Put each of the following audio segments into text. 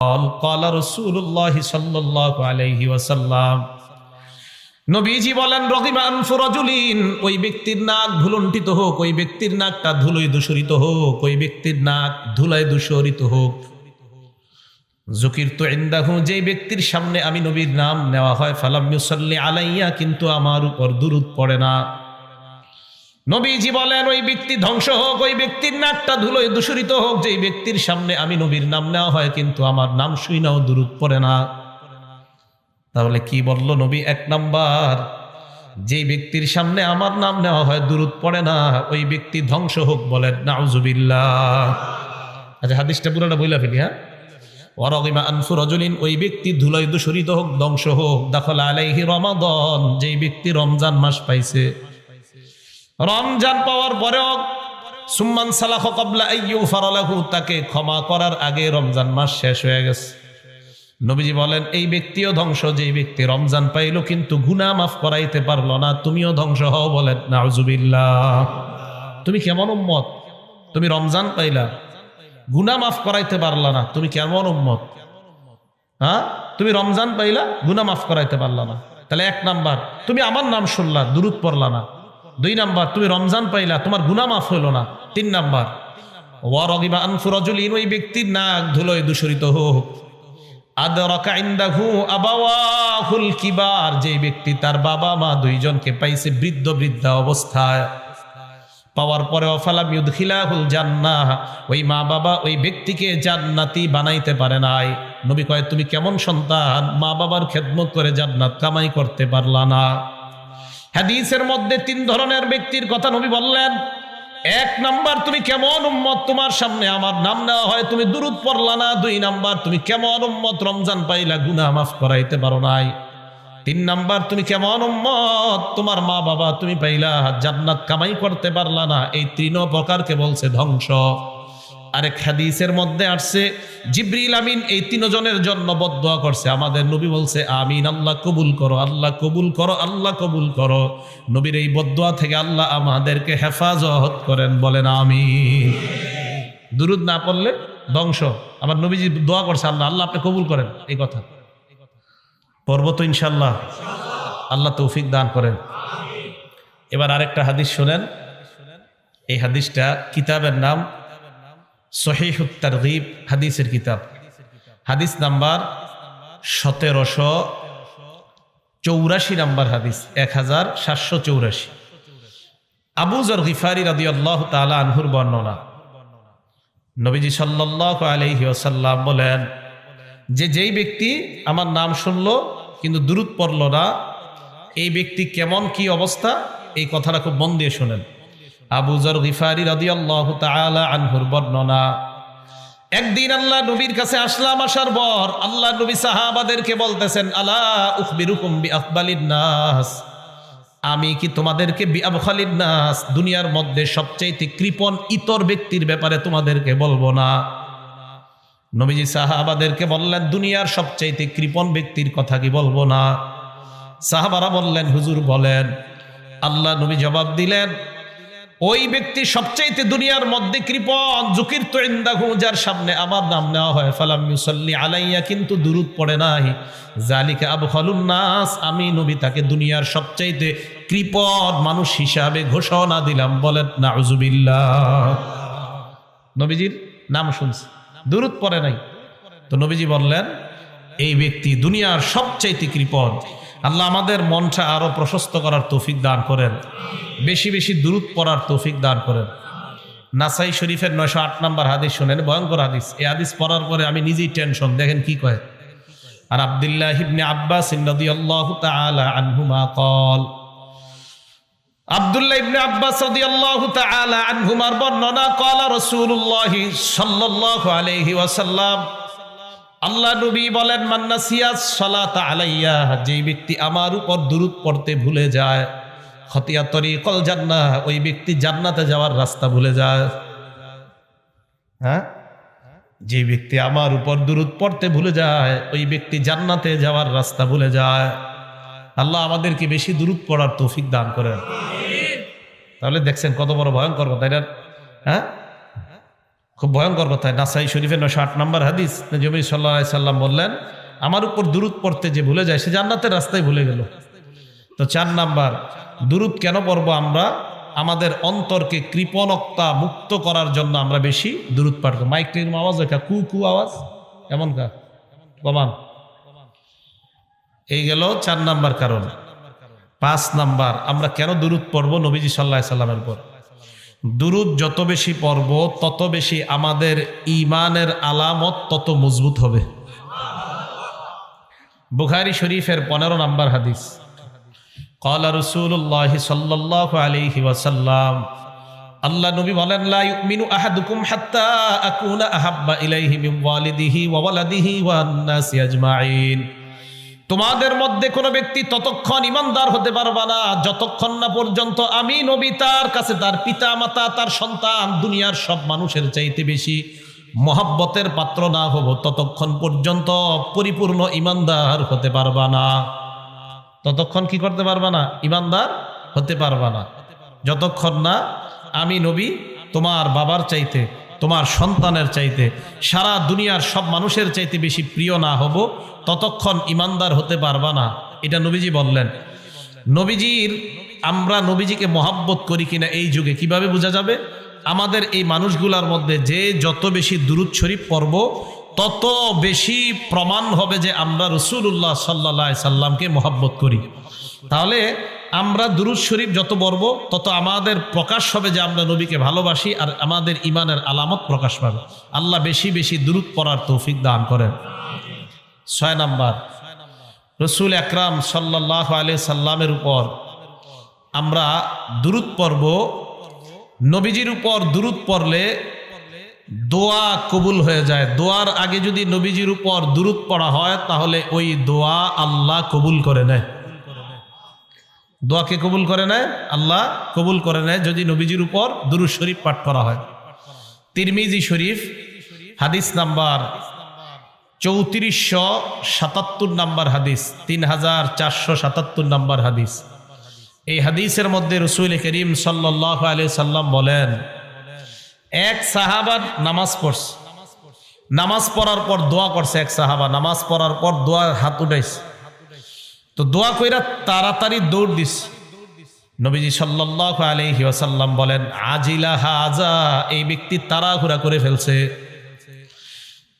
قال قال رسول الله صلى الله عليه وسلم নবীজি বলেন রহিমা আনফু রাজুলিন ওই ব্যক্তির নাক ধুলন্টিত হোক ওই ব্যক্তির নাকটা ধুলোয় দূষরিত হোক ওই ব্যক্তির নাক ধুলায় দূষরিত হোক জকির তো ইন্দাহু যে ব্যক্তির সামনে আমি নবীর নাম নেওয়া হয় ফালাম ইউসাল্লি আলাইয়া কিন্তু আমার উপর দুরুদ পড়ে না নবীজি বলেন, ওই ব্যক্তি ধ্বংস হোক, ওই ব্যক্তির নাকটা ধুলোয় দূষরিত হোক, যেই ব্যক্তির সামনে আমি নবীর নাম নেওয়া হয়, কিন্তু আমার নাম শুই নাও দূরত পড়ে না। তাহলে কি বলল নবী? এক নাম্বার, যেই ব্যক্তির সামনে আমার নাম নেওয়া হয় দূরত পড়ে না, ওই ব্যক্তি ধ্বংস হোক বলেন, নাউজুবিল্লাহ। আচ্ছা হাদিসটা পুরোটা বইলা ফেলি হ্যাঁ? ওয়ারগিমা আনফু রজলিন, ওই ব্যক্তি ধুলোয় দূষরিত হোক, ধ্বংস হোক, দখল আলাইহি রমাদন। যেই ব্যক্তি রমজান মাস পাইছে রমজান পাওয়ার পরেও সুম্মান সালাহ কবলা আইয়ু ফারালাহু, তাকে ক্ষমা করার আগে রমজান মাস শেষ হয়ে গেছে। নবীজি বলেন, এই ব্যক্তিও ধ্বংস যে ব্যক্তি রমজান পাইল কিন্তু গুনাহ মাফ করাইতে পারল না, তুমিও ধ্বংস হও বলেন। নাউজুবিল্লাহ। তুমি কেমন উম্মত? তুমি রমজান পাইলা, গুনাহ মাফ করাইতে পারলা না, তুমি কেমন উম্মত? হ্যাঁ? তুমি রমজান পাইলা, গুনাহ মাফ করাইতে পারলা না। তাহলে এক নাম্বার, তুমি আমার নাম শুনলা দূরত পড়লা না। দুই নাম্বার, তুমি রমজান পাইলা, তোমার গুনাহ মাফ হইল না। তিন নাম্বার ওই ব্যক্তির ধুলোয় হোক। ব্যক্তি তার বাবা মা দুইজনকে পাইছে বৃদ্ধ বৃদ্ধা অবস্থায়। পাওয়ার পরে ওই মা বাবা ওই ব্যক্তিকে জান্নাতি বানাইতে পারে নাই। নবী কয়, তুমি কেমন সন্তান? মা বাবার খেদমত করে জান্নাত কামাই করতে পারলা না। হাদিসের মধ্যে তিন ধরনের ব্যক্তির কথা নবী বললেন। এক নাম্বার, তুমি কেমন উম্মত? তোমার সামনে আমার নাম নেওয়া হয়, তুমি দূরত পড়লা না? দুই নাম্বার, তুমি কেমন উম্মত? রমজান পাইলা, গুনাহ মাফ করাইতে পারো নাই। তিন নাম্বার, তুমি কেমন উম্মত? তোমার মা বাবা তুমি পাইলা জান্নাত কামাই করতে পারলা না। এই তিন প্রকারকে বলছে ধ্বংস। আরেক হাদিসের মধ্যে আসছে, জিব্রিল আমিন এই তিনজনের জন্য বদয়া করছে। আমাদের নবী বলছে, আমিন, আল্লাহ কবুল করো, আল্লাহ কবুল করো, আল্লাহ কবুল করো। নবীর এই বদয়া থেকে আল্লাহ আমাদেরকে হেফাজত করেন, বলেন আমি দুরুদ না পড়লে ধ্বংস। আমার নবীজি দোয়া করছে, আল্লাহ আল্লাহ আপনি কবুল করেন। এই কথা। পর্ব তো ইনশাল্লাহ আল্লাহ তৌফিক দান করেন। এবার আরেকটা হাদিস শোনেন। এই হাদিসটা কিতাবের নাম সহিহুত তারগিব, হাদিসের কিতাব। হাদিস নাম্বার সতেরোশো চৌরাশি নাম্বার হাদিস এক হাজার সাতশো চৌরাশি। আবুজর গিফারি রাদি আল্লাহ তালা আনহুর বর্ণনা। নবীজি সাল্লাহ আলহি বলেন, যে যেই ব্যক্তি আমার নাম শুনল কিন্তু দূরত পড়ল না, এই ব্যক্তি কেমন কি অবস্থা? এই কথাটা খুব মন দিয়ে শোনেন। আবু জর গিফারি রাদিয়াল্লাহ তাআলা আনহুর বর্ণনা, একদিন আল্লাহ নবীর কাছে আসলাম, আসার পর আল্লাহ নবী সাহাবাদেরকে বলতেছেন, আলা উখবিরুকুম বিআফদালিন নাস? আমি কি তোমাদেরকে বিআবখালিন নাস? দুনিয়ার মধ্যে সবচেয়ে কৃপণ ইতর ব্যক্তির ব্যাপারে তোমাদেরকে বলব না। নবীজি সাহাবাদেরকে বললেন, দুনিয়ার সবচাইতে কৃপণ ব্যক্তির কথা কি বলব না? সাহাবারা বললেন, হুজুর বলেন। আল্লাহ নবী জবাব দিলেন ওই ব্যক্তি সবচাইতে দুনিয়ার মধ্যে কৃপণ জুকির তো ইন্দাহু, যার সামনে আমার নাম নেওয়া হয়। ফালাম ইউসাল্লি আলাইয়া, কিন্তু দুরুদ পড়ে নাই। জালিকা আবু নাস, আমি নবী তাকে দুনিয়ার সবচাইতে কৃপণ মানুষ হিসাবে ঘোষণা দিলাম। বলেন, নাউজুবিল্লাহ। নবীজির নাম শুনছে। দূরত পড়ে নাই। তো নবীজি বললেন, এই ব্যক্তি দুনিয়ার সবচাইতে কৃপণ। আল্লাহ আমাদের মনটা আরও প্রশস্ত করার তৌফিক দান করেন। বেশি বেশি দূরত পড়ার তৌফিক দান করেন। নাসাই শরীফের নয়শো আট নম্বর হাদিস শোনেন, ভয়ঙ্কর হাদিস। এই হাদিস পড়ার পরে আমি নিজেই টেনশন, দেখেন কি কয়? আর আবদুল্লাহ ইবনে আব্বাস রাদিয়াল্লাহু তাআলা আনহুমা কল আব্দুল্লাহ ইবনে আব্বাস রাদিয়াল্লাহু তাআলা আনহুমার বর্ণনা কলা রাসূলুল্লাহ সাল্লাল্লাহু আলাইহি ওয়াসাল্লাম আল্লাহ নবী বলেন মান্না মান্নাসিয়াস সালাত আলাইয়া যেই ব্যক্তি আমার উপর দুরূদ পড়তে ভুলে যায়, খতিয়া তরিকল জান্নাহ, ওই ব্যক্তি জান্নাতে যাওয়ার রাস্তা ভুলে যায়। হ্যাঁ? যে ব্যক্তি আমার উপর দুরূদ পড়তে ভুলে যায়, ওই ব্যক্তি জান্নাতে যাওয়ার রাস্তা ভুলে যায়। আল্লাহ আমাদেরকে বেশি দূরত পড়ার তৌফিক দান করেন। তাহলে দেখছেন কত বড় ভয়ঙ্কর কথা এটা হ্যাঁ? খুব ভয়ঙ্কর কথা। নাসাই শরীফের নশো আট নম্বর হাদিস নজমি সাল্লাহ সাল্লাম বললেন, আমার উপর দূরত পড়তে যে ভুলে যায়, সে জান্নাতের রাস্তায় ভুলে গেল। তো চার নাম্বার দূরত কেন পড়ব আমরা? আমাদের অন্তরকে কৃপণকতা মুক্ত করার জন্য আমরা বেশি দূরত পাঠ করব। মাইক টের আওয়াজ ওইটা কু কু আওয়াজ এমন কা? কমান। এই গেল চার নাম্বার কারণ। পাঁচ নাম্বার, আমরা কেন দূরত পড়ব নবীজি সাল্লাহ সাল্লামের পর দুরুদ যত বেশি পর্ব, তত বেশি আমাদের ইমানের আলামত তত মজবুত হবে। বুখারি শরীফের পনেরো নম্বর হাদিস। কলা রসুল্লাহ সাল্লাহ আলিহি ওয়াসাল্লাম, আল্লাহ নবী বলেন, লা ইউমিনু আহাদুকুম হাত্তা আকুনা আহাব্বা ইলাইহি মিন ওয়ালিদিহি ওয়া ওয়ালাদিহি ওয়ান নাসি আজমাইন তোমাদের মধ্যে কোনো ব্যক্তি ততক্ষণ ইমানদার হতে পারবা না। যতক্ষণ না পর্যন্ত আমি নবী, তার কাছে তার পিতা মাতা তার সন্তান, দুনিয়ার সব মানুষের চাইতে বেশি মহাব্বতের পাত্র না হব, ততক্ষণ পর্যন্ত পরিপূর্ণ ইমানদার হতে পারবা না। ততক্ষণ কি করতে পারবা না? ইমানদার হতে পারবা না। যতক্ষণ না আমি নবী, তোমার বাবার চাইতে তোমার সন্তানের চাইতে, সারা দুনিয়ার সব মানুষের চাইতে বেশি প্রিয় না হব, ততক্ষণ ইমানদার হতে পারবা না। এটা নবীজি বললেন। নবীজির, আমরা নবীজিকে মহাব্বত করি কিনা এই যুগে কীভাবে বোঝা যাবে? আমাদের এই মানুষগুলার মধ্যে যে যত বেশি দুরুদ শরীফ পর্ব তত বেশি প্রমাণ হবে যে আমরা রসুল্লাহ সাল্লা সাল্লামকে মহাব্বত করি। তাহলে আমরা দুরুদ শরীফ যত বর্ব তত আমাদের প্রকাশ হবে যে আমরা নবীকে ভালোবাসি আর আমাদের ইমানের আলামত প্রকাশ পাবে। আল্লাহ বেশি বেশি দুরুদ পড়ার তৌফিক দান করেন। ছয় নাম্বার, রসুল একরাম সাল্লাহ আলি সাল্লামের উপর আমরা দুরুদ পর্ব নবীজির উপর দুরুদ পড়লে দোয়া কবুল হয়ে যায়। দোয়ার আগে যদি নবীজির উপর দুরুদ পড়া হয়, তাহলে ওই দোয়া আল্লাহ কবুল করে নেয়। দোয়াকে কবুল করে নেয়? আল্লাহ কবুল করে নেয় যদি নবীজির উপর দুরুদ শরীফ পাঠ করা হয়। তিরমিজি শরীফ, হাদিস নাম্বার চৌত্রিশশো সাতাত্তর নাম্বার হাদিস তিন হাজার চারশো সাতাত্তর নাম্বার হাদিস। এই হাদিসের মধ্যে রসুল করিম সাল্লাহ আলি সাল্লাম বলেন, এক সাহাবার নামাজ পড়ছে। নামাজ পড়ার পর দোয়া করছে এক সাহাবা, নামাজ পড়ার পর দোয়া হাত উঠাইছে। তো দোয়া কইরা তাড়াতাড়ি দৌড় দিস। নবীজি সাল্লাহ আলহি ওয়াসাল্লাম বলেন, আজিলা হাজা এই ব্যক্তি তাড়াহুড়া করে ফেলছে।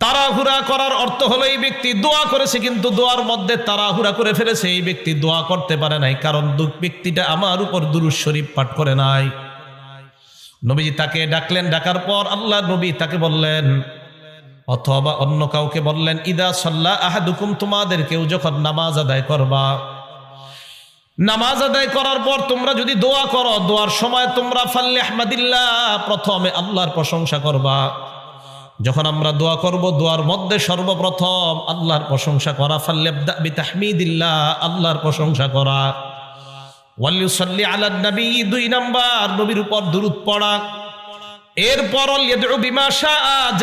তাড়াহুড়া করার অর্থ হলো এই ব্যক্তি দোয়া করেছে, কিন্তু দোয়ার মধ্যে তাড়াহুড়া করে ফেলেছে। এই ব্যক্তি দোয়া করতে পারে নাই, কারণ ব্যক্তিটা আমার উপর দুরুজ শরীফ পাঠ করে নাই। নবীজি তাকে ডাকলেন, ডাকার পর আল্লাহ নবী তাকে বললেন অথবা অন্য কাউকে বললেন, ইদা সাল্লাহ আহাদুকুম তোমাদের কেউ যখন নামাজ আদায় করবা। নামাজ আদায় করার পর তোমরা যদি দোয়া করো, দোয়ার সময় তোমরা ফাল্লে আহমাদিল্লাহ, প্রথমে আল্লাহর প্রশংসা করবা। যখন আমরা দোয়া করব, দোয়ার মধ্যে সর্বপ্রথম আল্লাহর প্রশংসা করা, ফাল্লে তাহমিদিল্লাহ, আল্লাহর প্রশংসা করা। ওয়াল্লিউসাল্লি আলা নবী দুই নাম্বার, নবীর উপর দুরুদ পড়া। এরপর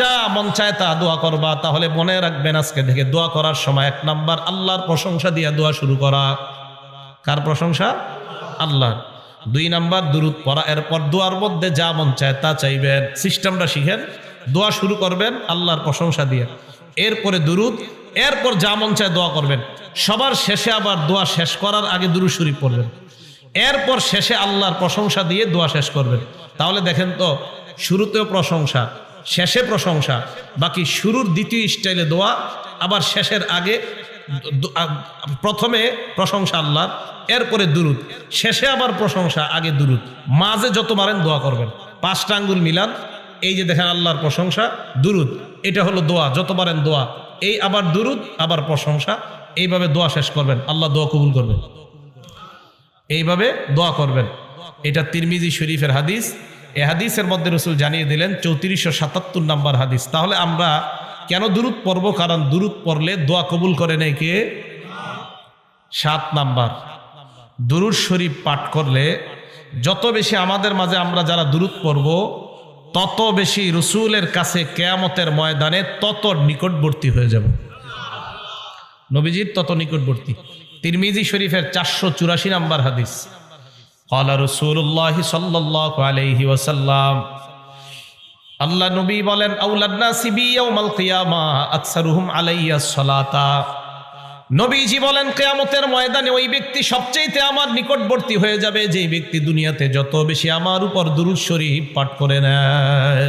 যা মন চায় তা দোয়া করবা। তাহলে মনে রাখবেন আজকে থেকে দোয়া করার সময় এক নাম্বার আল্লাহর প্রশংসা দিয়ে দোয়া শুরু করা। কার প্রশংসা? আল্লাহ দুই নাম্বার দুরুদ পড়া, এরপর দোয়ার মধ্যে যা মন চায় তা চাইবেন। সিস্টেমটা শিখেন, দোয়া শুরু করবেন, আল্লাহর প্রশংসা দিয়ে। এরপরে দুরুদ, এরপর যা মন চায় দোয়া করবেন। সবার শেষে আবার দোয়া শেষ করার আগে দুরু শরীফ পড়বেন। এরপর শেষে আল্লাহর প্রশংসা দিয়ে দোয়া শেষ করবেন। তাহলে দেখেন তো শুরুতেও প্রশংসা, শেষে প্রশংসা, বাকি শুরুর দ্বিতীয় স্টাইলে দোয়া, আবার শেষের আগে প্রথমে প্রশংসা আল্লাহ এরপরে দুরুদ, শেষে আবার প্রশংসা, আগে দুরুদ, মাঝে যত মারেন দোয়া করবেন। পাঁচটা আঙ্গুল মিলান, এই যে দেখেন আল্লাহর প্রশংসা, দুরুদ, এটা হলো দোয়া, যত পারেন দোয়া, এই আবার দুরুদ, আবার প্রশংসা, এইভাবে দোয়া শেষ করবেন, আল্লাহ দোয়া কবুল করবেন। এইভাবে দোয়া করবেন। এটা তিরমিজি শরীফের হাদিস এ হাদিসের মধ্যে রসুল জানিয়ে দিলেন, চৌত্রিশশো সাতাত্তর নাম্বার হাদিস। তাহলে আমরা কেন দূরত পড়ব? কারণ দূরত পড়লে দোয়া কবুল করে নেই কে? সাত নাম্বার। দুরুদ শরীফ পাঠ করলে যত বেশি আমাদের মাঝে আমরা যারা দূরত পড়ব, তত বেশি রসুলের কাছে কেয়ামতের ময়দানে তত নিকটবর্তী হয়ে যাব। নবীজির তত নিকটবর্তী। তিরমিজি শরীফের চারশো চুরাশি নাম্বার হাদিস। কলা রসুল্লাহ সাল্লাহ আলহি ওসাল্লাম আল্লাহ নবী বলেন আউলান্না সিবিয়াউমাল কিয়ামা আকসারুহুম আলাইয়া সলাতা। নবীজি বলেন, কেয়ামতের ময়দানে ওই ব্যক্তি সবচেয়েতে আমার নিকটবর্তী হয়ে যাবে যেই ব্যক্তি দুনিয়াতে যত বেশি আমার উপর দুরুদ শরীফ পাঠ করে নেয়।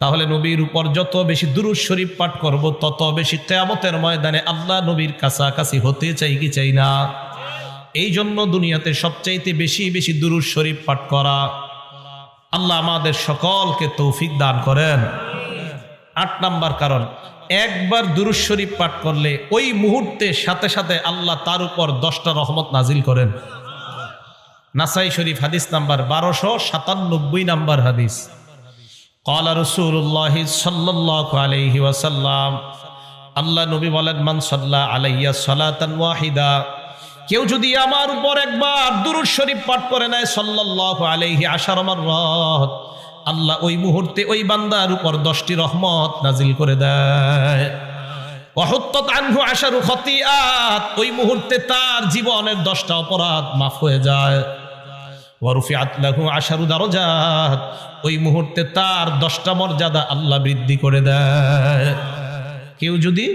তাহলে নবীর উপর যত বেশি দুরুদ শরীফ পাঠ করব, তত বেশি কেয়ামতের ময়দানে আল্লাহ নবীর কাছাকাছি হতে চাই কি চাই না? এই জন্য দুনিয়াতে সবচাইতে বেশি বেশি দুরুদ শরীফ পাঠ করা আল্লাহ আমাদের সকলকে তৌফিক দান করেন। আট নাম্বার কারণ, একবার দুরুস শরীফ পাঠ করলে ওই মুহূর্তে সাথে সাথে আল্লাহ তার উপর দশটা রহমত নাজিল করেন। নাসাই শরীফ হাদিস নাম্বার বারোশো সাতানব্বই নাম্বার হাদিস। কলা রসুল্লাহ সাল্লাহ আল্লাহ নবী বলেন, মান সাল্লাহ আলাইয়া সালাতান ওয়াহিদা। কেউ যদি আমার উপর একবার দুরুদ শরীফ পাঠ করে নেয়, সাল্লাল্লাহু আলাইহি আশার মাররাত, আল্লাহ ওই মুহূর্তে ওই বান্দার উপর দশটি রহমত নাজিল করে দেয়। ওয়াহুত্তাত আনহু আশারু খতিআত ওই মুহূর্তে তার জীবনের দশটা অপরাধ মাফ হয়ে যায়। ওয়ারুফিআত লাহু আশারু দারাজাত, ওই মুহূর্তে তার দশটা মর্যাদা আল্লাহ বৃদ্ধি করে দেয়। কেউ যদি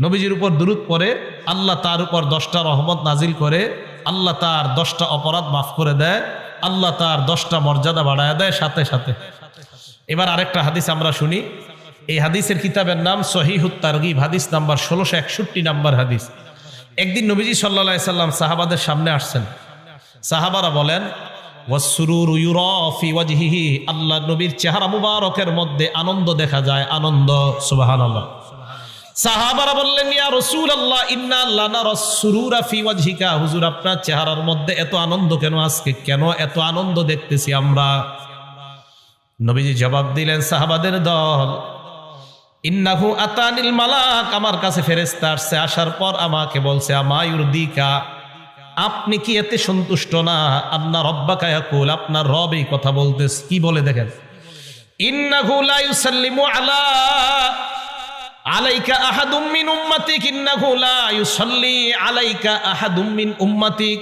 নবীজির উপর দুরুদ পড়ে, আল্লাহ তার উপর দশটা রহমত নাজিল করে, আল্লাহ তার দশটা অপরাধ মাফ করে দেয়, আল্লাহ তার দশটা মর্যাদা বাড়ায় দেয় সাথে সাথে। এবার আরেকটা হাদিস আমরা শুনি। এই হাদিসের কিতাবের নাম সহিহুত তারগিব, হাদিস নাম্বার ষোলোশো একষট্টি নাম্বার হাদিস। একদিন নবীজি সাল্লা সাল্লাম সাহাবাদের সামনে আসছেন। সাহাবারা বলেন আল্লাহ নবীর চেহারা মুবারকের মধ্যে আনন্দ দেখা যায়, আনন্দ, সুবহানাল্লাহ। সাহাবারা বললেন, ইয়া রাসূলুল্লাহ, ইন্না লানা রাসসুরুরা ফি হুজুর, আপনার চেহারার মধ্যে এত আনন্দ কেন আজকে? কেন এত আনন্দ দেখতেছি আমরা? নবীজি জবাব দিলেন, সাহাবাদের দল, ইন্নাহু আতানিল মালাক। আমার কাছে ফেরেশতা আসছে, আসার পর আমাকে বলছে আমায়ুর দিকা আপনি কি এতে সন্তুষ্ট না? আপনার রব্বা কায়াকুল আপনার রব কথা বলতেস কি বলে দেখেন? ইন্নাহু লা ইউসাল্লিমু আলা আলাইকা আহাদুম মিন উম্মাতিক, ইন্নাহু লা ইউসাল্লি আলাইকা আহাদুম মিন উম্মাতিক।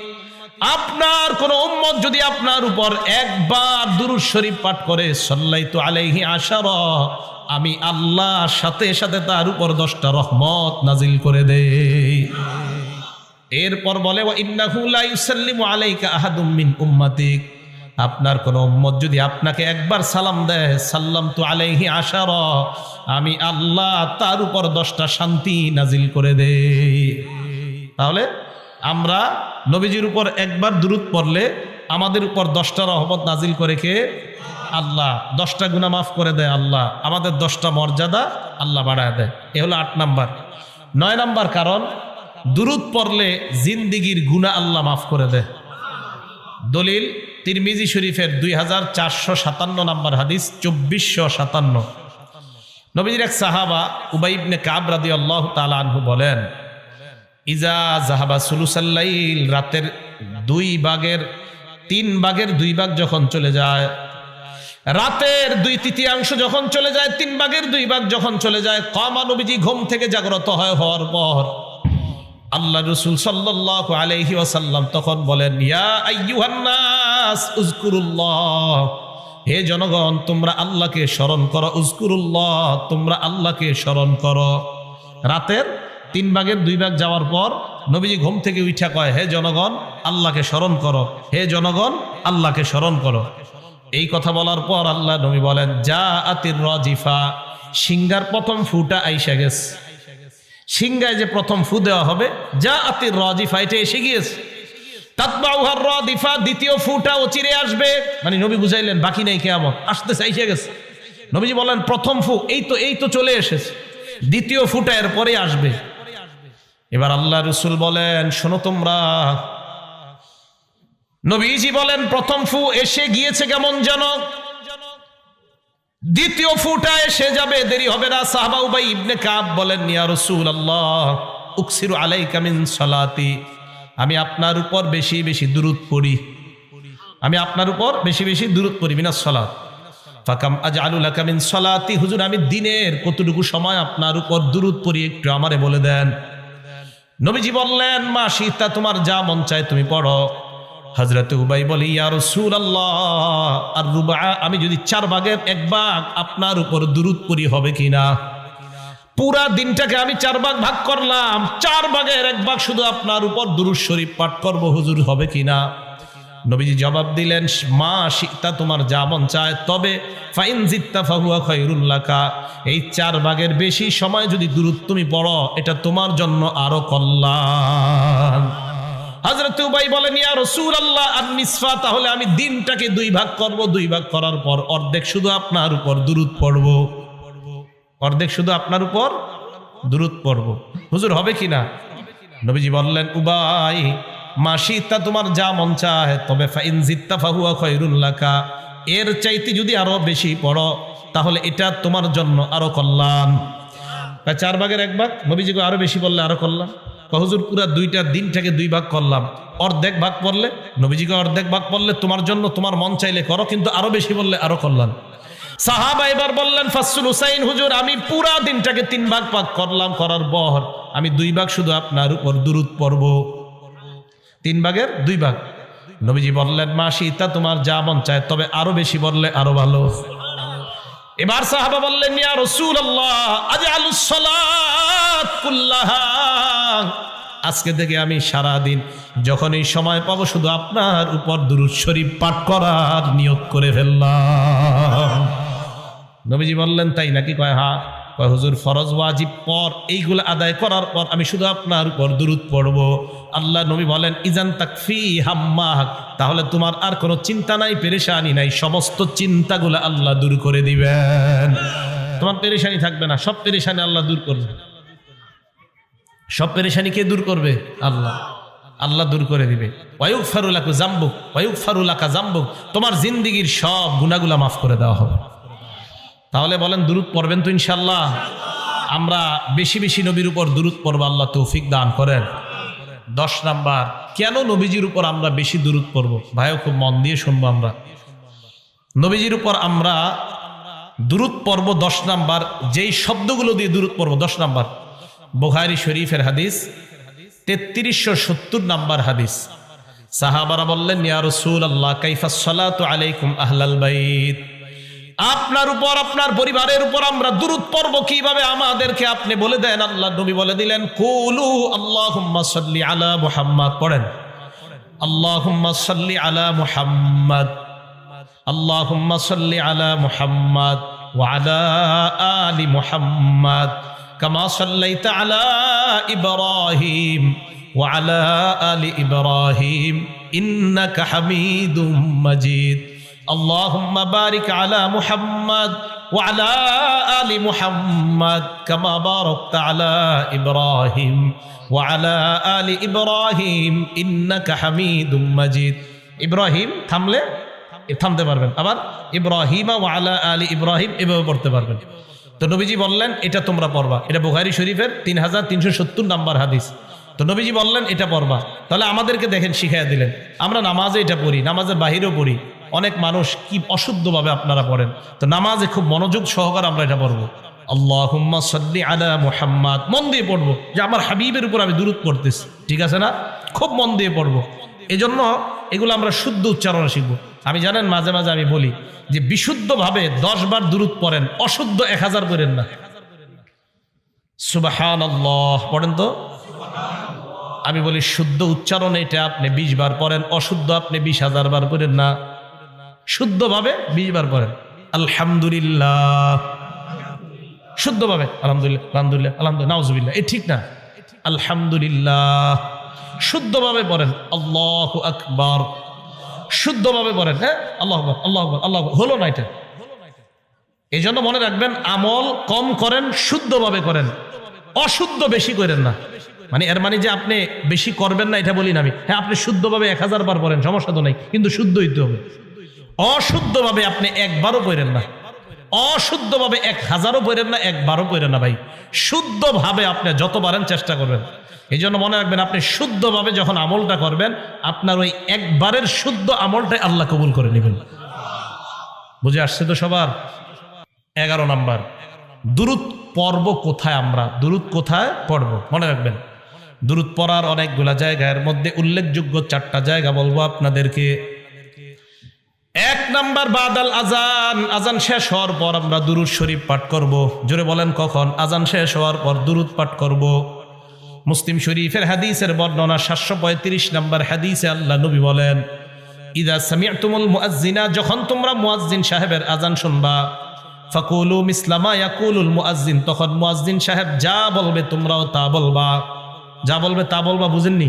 আপনার কোন উম্মত যদি আপনার উপর একবার দুরুদ শরীফ পাঠ করে, সাল্লাইতু আলাইহি আশারা, আমি আল্লাহ সাথে সাথে তার উপর দশটা রহমত নাজিল করে দেই। এরপর বলে, "ওয়া ইন্নাহু লা ইউসাল্লিমু আলাইকা আহাদুম মিন উম্মাতিক। আপনার কোন উম্মত যদি আপনাকে একবার সালাম দেয় সাল্লাম তো আলাইহি আশার, আমি আল্লাহ তার উপর দশটা শান্তি নাজিল করে দেই। তাহলে আমরা নবীজির উপর একবার দূরত পড়লে আমাদের উপর দশটা রহমত নাজিল করে কে? আল্লাহ। দশটা গুণা মাফ করে দেয় আল্লাহ। আমাদের দশটা মর্যাদা আল্লাহ বাড়ায় দেয়। এ হলো আট নাম্বার। নয় নাম্বার কারণ, দুরুদ পড়লে জিন্দিগির গুণা আল্লাহ মাফ করে দেয়। দলিল তিরমিজি শরীফের দুই হাজার চারশো সাতান্ন নম্বর হাদিস, চব্বিশশো সাতান্ন। নবীজির এক সাহাবা উবাইবনে কাব রাদি আল্লাহ তালু বলেন, ইজা জাহাবা সুলুসাল্লাইল, রাতের দুই ভাগের তিন ভাগের দুই ভাগ যখন চলে যায়, রাতের দুই তৃতীয়াংশ যখন চলে যায়, তিন ভাগের দুই ভাগ যখন চলে যায়, কমা নবীজি ঘুম থেকে জাগ্রত হয় হওয়ার পর আল্লাহ রসুল সাল্লাহ আলহি ওয়াসাল্লাম তখন বলেন হে জনগণ, তোমরা আল্লাহকে স্মরণ করো। উজকুরুল্লাহ তোমরা আল্লাহকে স্মরণ করো। রাতের তিন ভাগের দুই ভাগ যাওয়ার পর নবীজি ঘুম থেকে উঠা কয়, হে জনগণ, আল্লাহকে স্মরণ করো। হে জনগণ, আল্লাহকে স্মরণ করো। এই কথা বলার পর আল্লাহ নবী বলেন যা আতির রাজিফা সিঙ্গার প্রথম ফুটা আইসা গেছে। সিংগায় যে প্রথম ফু দেওয়া হবে, যা আতির রাজিফা এটা এসে গিয়েছে। তাতবাউহার রাদিফা, দ্বিতীয় ফুটা ও চিরে আসবে। মানে নবী বুঝাইলেন, বাকি নেই কেমন আসতে চাইছে গেছে। নবীজি বলেন, প্রথম ফু, এই তো এই তো চলে এসেছে। দ্বিতীয় ফুটা এর পরে আসবে। এবার আল্লাহ রসুল বলেন, শোনো তোমরা। নবীজি বলেন, প্রথম ফু এসে গিয়েছে কেমন যেন? দ্বিতীয় ফুটা এসে যাবে, দেরি হবে না। সাহাবা উবাই ইবনে কাব বলেন, ইয়া রসুল আল্লাহ উকসিরু আলাই কামিন সালাতি। আমি আপনার উপর বেশি বেশি দূরত পড়ি। আমি আপনার উপর বেশি বেশি দূরত পড়ি মিনা সালাত। ফাকাম আজআলু লাকা কামিন সালাতি। হুজুর, আমি দিনের কতটুকু সময় আপনার উপর দূরত পড়ি, একটু আমারে বলে দেন। নবীজি বললেন মা সীতা তোমার যা মন চায় তুমি পড়ো। হজরত উবাই বলে, ইয়া রসুল আল্লাহ আর রুবা আমি যদি চার ভাগের এক ভাগ আপনার উপর দূরত পরি হবে কিনা পুরা দিনটাকে আমি চার ভাগ ভাগ করলাম, চার ভাগের এক ভাগ শুধু আপনার উপর দুরুদ শরীফ পাঠ করব, হুজুর, হবে কিনা নবীজি জবাব দিলেন, মা সীতা তোমার যা মন চায়, তবে ফাইন জিত্তা ফাহুয়া খৈরুল্লাকা এই চার ভাগের বেশি সময় যদি দূরত তুমি পড়ো, এটা তোমার জন্য আরও কল্যাণ। হজরত উবাই বলেন, ইয়া রসুল আল্লাহ আর নিসফা, তাহলে আমি দিনটাকে দুই ভাগ করব, দুই ভাগ করার পর অর্ধেক শুধু আপনার উপর দূরত পড়ব। অর্ধেক শুধু আপনার উপর দূরত পড়ব। হুজুর, হবে কি না? নবীজি বললেন, উবাই মাসিতা তোমার যা মন চায়, তবে ফাইন জিত্তা ফাহুয়া খৈরুল্লাকা এর চাইতে যদি আরও বেশি পড়ো, তাহলে এটা তোমার জন্য আরও কল্যাণ। চার ভাগের এক ভাগ? নবীজিকে আরও বেশি বললে আরও করলাম হুজুর, পুরা দুইটা দিনটাকে দুই ভাগ করলাম। অর্ধেক ভাগ পড়লে, নবীজিকে অর্ধেক ভাগ পড়লে তোমার জন্য তোমার মন চাইলে করো, কিন্তু আরও বেশি বললে আরও করলাম। সাহাবা এবার বললেন ফাসুল হুসাইন, হুজুর, আমি পুরা দিনটাকে তিন ভাগ ভাগ করলাম, করার পর আমি দুই ভাগ শুধু আপনার উপর দুরুদ পড়ব। তিন ভাগের দুই ভাগ। নবীজি বললেন, মাসি, তা তোমার যা মন চায়, তবে আরও বেশি বললে আরও ভালো। এবার সাহাবা বললেন, ইয়া রাসূলুল্লাহ, আজআলুস সালাত কুল্লাহা। আজকে থেকে আমি সারা দিন যখন এই সময় পাবো, শুধু আপনার উপর দুরুদ শরীফ পাঠ করার নিয়ত করে ফেললাম। নবীজি বললেন, তাই নাকি? কয়, হা। কয়, হুজুর, ফরজ ওয়াজিব পর, এইগুলো আদায় করার পর আমি শুধু আপনার উপর দুরুদ পড়ব। আল্লাহ নবী বলেন, ইজান তাকফি হাম্মাহ তাহলে তোমার আর কোনো চিন্তা নাই, পেরেশানি নাই, সমস্ত চিন্তাগুলো আল্লাহ দূর করে দিবেন। তোমার পেরেশানি থাকবে না, সব পেরেশানি আল্লাহ দূর করবে। সব পেরেশানি কে দূর করবে? আল্লাহ। আল্লাহ দূর করে দিবে। ওয়ুক ফারুলাকু জাম্বুক ওয়ুক ফারুলাকা জাম্বুক তোমার জিন্দিগির সব গুণাগুলা মাফ করে দেওয়া হবে। তাহলে বলেন দূরত পড়বেন তো ইনশাল্লাহ আমরা বেশি বেশি নবীর উপর দূরত পড়ব, আল্লাহ তৌফিক দান করেন। দশ নাম্বার, কেন নবীজির উপর আমরা বেশি দূরত পড়ব? ভাইও খুব মন দিয়ে শুনব আমরা। নবীজির উপর আমরা দূরত পর্ব দশ নাম্বার, যেই শব্দগুলো দিয়ে দূরত পর্ব দশ নাম্বার। বোখারি শরীফের হাদিস, তেত্রিশশো সত্তর নাম্বার হাদিস। সাহাবারা বললেন, ইয়া রসুল আল্লাহ কাইফাসালাত আলাইকুম আহলাল বাইত? আপনার উপর, আপনার পরিবারের উপর আমরা দূরত পর্ব কীভাবে? আমাদেরকে আপনি বলে দেন, আল্লাহ নবী বলে দিলেন, কুলু আল্লাহুম্মা সাল্লি আলা মুহাম্মদ। পড়েন। আল্লাহুম্মা সাল্লি আলা মুহাম্মদ। আল্লাহুম্মা সাল্লি আলা মুহাম্মদ। ওয়া আলা আলি মুহাম্মদ। কামা সাল্লাইতা আলা ইব্রাহিম ওয়া আলা আলি ইব্রাহিম ইন্নাকা হামিদুম মাজিদ اللهم بارك على محمد وعلى آل محمد كما باركت على إبراهيم وعلى آل إبراهيم إنك حميد مجيد ইব্রাহিম থামলে থামতে পারবেন আবার ইব্রাহিম ওয়ালা আলী ইব্রাহিম এভাবে পড়তে পারবেন তো নবীজি বললেন, এটা তোমরা পড়বা। এটা বুখারি শরীফের তিন হাজার তিনশো সত্তর নাম্বার হাদিস। তো নবীজি বললেন, এটা পড়বা। তাহলে আমাদেরকে দেখেন, শিখাইয়া দিলেন। আমরা নামাজে এটা পড়ি, নামাজের বাহিরেও পড়ি। অনেক মানুষ কি অশুদ্ধভাবে আপনারা পড়েন। তো নামাজে খুব মনোযোগ সহকারে আমরা এটা পড়ব। আল্লাহুম্মা মন দিয়ে পড়ব, যে আমার হাবিবের উপর আমি দূরত পড়তেছি। ঠিক আছে না? খুব মন দিয়ে পড়ব। এজন্য এগুলো আমরা শুদ্ধ উচ্চারণ শিখব। আমি জানেন, মাঝে মাঝে আমি বলি যে বিশুদ্ধভাবে দশ বার দূরত পড়েন, অশুদ্ধ এক হাজার করেন না। সুবাহান আল্লাহ পড়েন তো? আমি বলি, শুদ্ধ উচ্চারণ এটা আপনি বিশ বার পড়েন, অশুদ্ধ আপনি বিশ হাজার বার করেন না। শুদ্ধভাবে বিশ বার পড়েন। আলহামদুলিল্লাহ। শুদ্ধভাবে, আলহামদুলিল্লাহ আলহামদুলিল্লাহ আলহামদুলিল্লাহ, নাউজুবিল্লাহ। এ ঠিক না? আলহামদুলিল্লাহ। শুদ্ধভাবে পড়েন আল্লাহ আকবার। শুদ্ধভাবে পড়েন হ্যাঁ? আল্লাহ আল্লাহ আল্লাহ। হলো না এটা? এই জন্য মনে রাখবেন, আমল কম করেন, শুদ্ধভাবে করেন। অশুদ্ধ বেশি করেন না। মানে এর মানে যে আপনি বেশি করবেন না, এটা বলি না আমি। হ্যাঁ আপনি শুদ্ধভাবে এক হাজার বার পড়েন, সমস্যা তো নাই, কিন্তু শুদ্ধ হইতে হবে। অশুদ্ধভাবে আপনি একবারও করেন না। অশুদ্ধভাবে এক হাজারও পড়েন না একবারও পড়েন না ভাই। শুদ্ধভাবে আপনি যত পারেন চেষ্টা করবেন। এই জন্য মনে রাখবেন, আপনি শুদ্ধভাবে যখন আমলটা করবেন, আপনার ওই একবারের শুদ্ধ আমলটাই আল্লাহ কবুল করে নেবেন। বুঝে আসছে তো সবার? এগারো নাম্বার দুরুত পর্ব কোথায় আমরা? দূরত কোথায় পড়ব? মনে রাখবেন দূরত পড়ার অনেকগুলা জায়গার মধ্যে উল্লেখযোগ্য চারটা জায়গা বলব আপনাদেরকে। এক নাম্বার বাদাল আজান। আজান শেষ হওয়ার পর আমরা দুরুদ শরীফ পাঠ করব। জোরে বলেন কখন? আজান শেষ হওয়ার পর দুরুদ পাঠ করব। মুসলিম শরীফের হাদিসের বর্ণনা সাতশো পঁয়ত্রিশ নাম্বার হাদিসে আল্লাহ নবী বলেন, ইদা সামিয়া তুমুল মুআজ্জিনা যখন তোমরা মুআজ্জিন সাহেবের আজান শুনবা, ফাকুলু মিসলামা ইয়াকুলুল মুআজ্জিন তখন মুআজ্জিন সাহেব যা বলবে তোমরাও তা বলবা। যা বলবে তা বলবা বুঝেননি?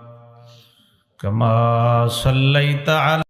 كما صليت على